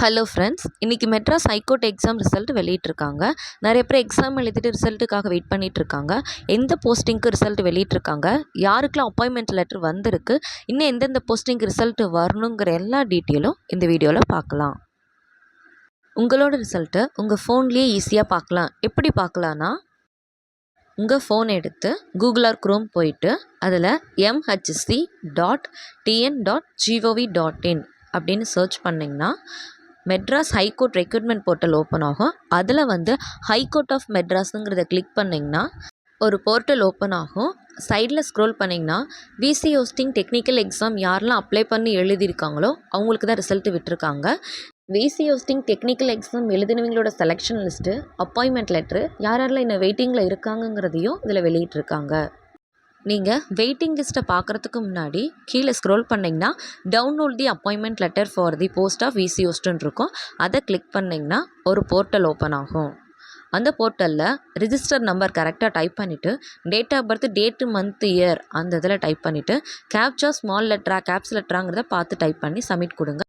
Hello friends இன்றைக்கி Madras high court exam result வெளியிட்டிருக்காங்க. நிறைய பேர் எக்ஸாம் எழுதிட்டு ரிசல்ட்டுக்காக வெயிட் பண்ணிகிட்ருக்காங்க இருக்காங்க எந்த போஸ்டிங்க்கு ரிசல்ட் வெளியிட்டிருக்காங்க? யாருக்கெலாம் அப்பாயின்மெண்ட் லெட்டர் வந்திருக்கு? இன்னும் எந்தெந்த போஸ்டிங்க்கு ரிசல்ட் வரணுங்கிற எல்லா டீட்டெயிலும் இந்த வீடியோவில் பார்க்கலாம். உங்களோட ரிசல்ட்டை உங்கள் ஃபோன்லேயே ஈஸியாக பார்க்கலாம். எப்படி பார்க்கலான்னா உங்கள் ஃபோன் எடுத்து கூகுள் ஆர் குரோம் போயிட்டு அதில் MHC dot TN dot gov dot in அப்படின்னு சர்ச் பண்ணிங்கன்னா Madras high court recruitment portal open ஆகும். அதில் வந்து ஹைகோர்ட் ஆஃப் மெட்ராஸுங்கிறத கிளிக் பண்ணிங்கன்னா ஒரு போர்ட்டல் ஓப்பன் ஆகும். சைடில் ஸ்க்ரோல் பண்ணிங்கன்னா விசி ஹோஸ்டிங் டெக்னிக்கல் எக்ஸாம் யாரெல்லாம் அப்ளை பண்ணி எழுதியிருக்காங்களோ அவங்களுக்கு தான் ரிசல்ட்டு விட்டுருக்காங்க. விசி ஹோஸ்டிங் டெக்னிக்கல் எக்ஸாம் எழுதினவங்களோட செலெக்ஷன் லிஸ்ட்டு அப்பாயின்மெண்ட் லெட்ரு யார் யாரெல்லாம் இன்னும் வெயிட்டிங்கில் இருக்காங்கங்கிறதையும் இதில் வெளியிட்டிருக்காங்க. நீங்கள் வெயிட்டிங் லிஸ்ட்டை பார்க்குறதுக்கு முன்னாடி கீழே ஸ்க்ரோல் பண்ணிங்கன்னா download the appointment letter for the post of VC இருக்கும். அதை கிளிக் பண்ணிங்கன்னா ஒரு போர்ட்டல் ஓப்பன் ஆகும். அந்த போர்ட்டலில் ரிஜிஸ்டர் நம்பர் கரெக்டாக டைப் பண்ணிவிட்டு date of birth date month year அந்த இதில் டைப் பண்ணிவிட்டு கேப்சா ஸ்மால் லெட்ரா கேப்ஸ் லெட்ராங்கிறத பார்த்து டைப் பண்ணி சப்மிட் கொடுங்க.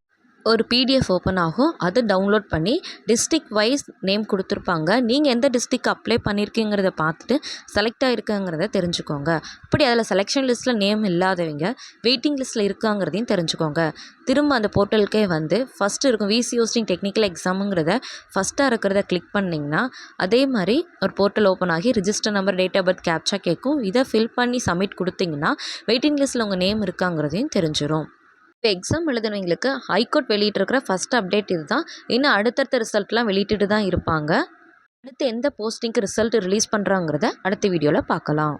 ஒரு பிடிஎஃப் ஓப்பன் ஆகும். அதை டவுன்லோட் பண்ணி டிஸ்ட்ரிக் வைஸ் நேம் கொடுத்துருப்பாங்க. நீங்கள் எந்த டிஸ்ட்ரிக் அப்ளை பண்ணியிருக்கீங்கிறத பார்த்துட்டு செலக்ட் ஆகிருக்குங்கிறத தெரிஞ்சுக்கோங்க. அப்படி அதில் செலெக்ஷன் லிஸ்ட்டில் நேம் இல்லாதவங்க வெயிட்டிங் லிஸ்ட்டில் இருக்காங்கிறதையும் தெரிஞ்சுக்கோங்க. திரும்ப அந்த போர்ட்டலுக்கே வந்து ஃபஸ்ட்டு இருக்கும் விசி ஹோஸ்டிங் டெக்னிக்கல் எக்ஸாமுங்கிறத ஃபஸ்ட்டாக இருக்கிறத கிளிக் பண்ணிங்கன்னா அதே மாதிரி ஒரு போர்ட்டல் ஓப்பன் ஆகி register number date of birth captcha கேட்கும். இதை ஃபில் பண்ணி சப்மிட் கொடுத்தீங்கன்னா வெயிட்டிங் லிஸ்ட்டில் உங்கள் நேம் இருக்காங்கிறதையும் தெரிஞ்சிடும் இப்போ எக்ஸாம் எழுதினவங்களுக்கு ஹைகோர்ட் வெளியிட்டிருக்கிற ஃபஸ்ட் அப்டேட் இது தான் இன்னும் அடுத்தடுத்த ரிசல்ட்லாம் வெளியிட்டு தான் இருப்பாங்க. அடுத்து எந்த போஸ்டிங்க்கு ரிசல்ட் ரிலீஸ் பண்ணுறாங்கிறத அடுத்த வீடியோவில் பார்க்கலாம்.